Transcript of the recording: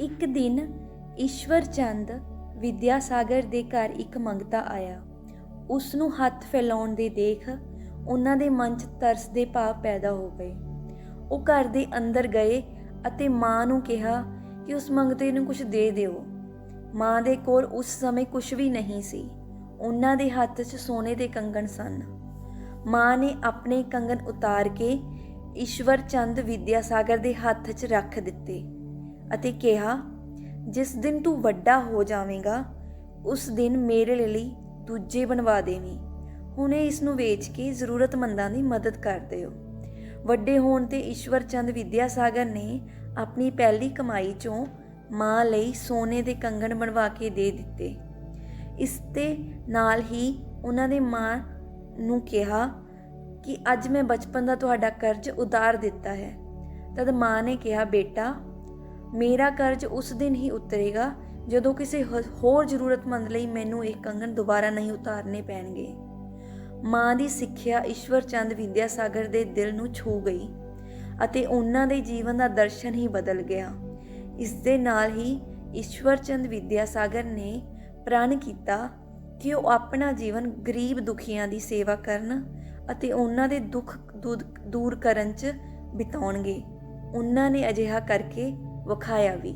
ਇੱਕ ਦਿਨ ਈਸ਼ਵਰ ਚੰਦ ਵਿਦਿਆ ਸਾਗਰ ਦੇ ਘਰ ਇੱਕ ਮੰਗਤਾ ਆਇਆ। ਉਸ ਨੂੰ ਹੱਥ ਫੈਲਾਉਣ ਦੇ ਦੇਖ ਉਹਨਾਂ ਦੇ ਮਨ 'ਚ ਤਰਸ ਦੇ ਭਾਵ ਪੈਦਾ ਹੋ ਗਏ। ਉਹ ਘਰ ਦੇ ਅੰਦਰ ਗਏ ਅਤੇ ਮਾਂ ਨੂੰ ਕਿਹਾ ਕਿ ਉਸ ਮੰਗਤੇ ਨੂੰ ਕੁਝ ਦੇ ਦਿਓ। ਮਾਂ ਦੇ ਕੋਲ ਉਸ ਸਮੇਂ ਕੁਝ ਵੀ ਨਹੀਂ ਸੀ। ਉਹਨਾਂ ਦੇ ਹੱਥ 'ਚ ਸੋਨੇ ਦੇ ਕੰਗਣ ਸਨ। ਮਾਂ ਨੇ ਆਪਣੇ ਕੰਗਣ ਉਤਾਰ ਕੇ ਈਸ਼ਵਰ ਚੰਦ ਵਿਦਿਆ ਸਾਗਰ ਦੇ ਹੱਥ 'ਚ ਰੱਖ ਦਿੱਤੇ। ਅਤੇ ਕਿਹਾ, ਜਿਸ ਦਿਨ ਤੂੰ ਵੱਡਾ ਹੋ ਜਾਵੇਂਗਾ, ਉਸ ਦਿਨ ਮੇਰੇ ਲਈ ਦੂਜੇ ਬਣਵਾ ਦੇਵੀਂ। ਹੁਣੇ ਇਸ ਨੂੰ ਵੇਚ ਕੇ ਜ਼ਰੂਰਤਮੰਦਾਂ ਦੀ ਮਦਦ ਕਰ ਦਿਓ। ਵੱਡੇ ਹੋਣ ਤੇ ਈਸ਼ਵਰ ਚੰਦ ਵਿਦਿਆ ਸਾਗਰ ਨੇ ਆਪਣੀ ਪਹਿਲੀ ਕਮਾਈ ਚੋਂ ਮਾਂ ਲਈ ਸੋਨੇ ਦੇ ਕੰਗਣ ਬਣਵਾ ਕੇ ਦੇ ਦਿੱਤੇ। ਇਸ ਦੇ ਨਾਲ ਹੀ ਉਹਨਾਂ ਦੇ ਮਾਂ ਨੂੰ ਕਿਹਾ ਕਿ ਅੱਜ ਮੈਂ ਬਚਪਨ ਦਾ ਤੁਹਾਡਾ ਕਰਜ਼ ਉਤਾਰ ਦਿੱਤਾ ਹੈ। ਤਦ ਮਾਂ ਨੇ ਕਿਹਾ, ਬੇਟਾ ਮੇਰਾ ਕਰਜ਼ ਉਸ ਦਿਨ ਹੀ ਉਤਰੇਗਾ ਜਦੋਂ ਕਿਸੇ ਹੋਰ ਜ਼ਰੂਰਤਮੰਦ ਲਈ ਮੈਨੂੰ ਇਹ ਕੰਗਣ ਦੁਬਾਰਾ ਨਹੀਂ ਉਤਾਰਨੇ ਪੈਣਗੇ। ਮਾਂ ਦੀ ਸਿੱਖਿਆ ਈਸ਼ਵਰ ਚੰਦ ਵਿਦਿਆ ਦੇ ਦਿਲ ਨੂੰ ਛੂ ਗਈ ਅਤੇ ਉਹਨਾਂ ਦੇ ਜੀਵਨ ਦਾ ਦਰਸ਼ਨ ਹੀ ਬਦਲ ਗਿਆ। ਇਸ ਦੇ ਨਾਲ ਹੀ ਈਸ਼ਵਰ ਚੰਦ ਵਿਦਿਆ ਸਾਗਰ ਨੇ ਪ੍ਰਣ ਕੀਤਾ ਕਿ ਉਹ ਆਪਣਾ ਜੀਵਨ ਗਰੀਬ ਦੁਖੀਆਂ ਦੀ ਸੇਵਾ ਕਰਨ ਅਤੇ ਉਹਨਾਂ ਦੇ ਦੁੱਖ ਦੂਰ- ਦੂਰ ਕਰਨ 'ਚ ਬਿਤਾਉਣਗੇ। ਉਹਨਾਂ ਨੇ ਅਜਿਹਾ ਕਰਕੇ ਵਿਖਾਇਆ ਵੀ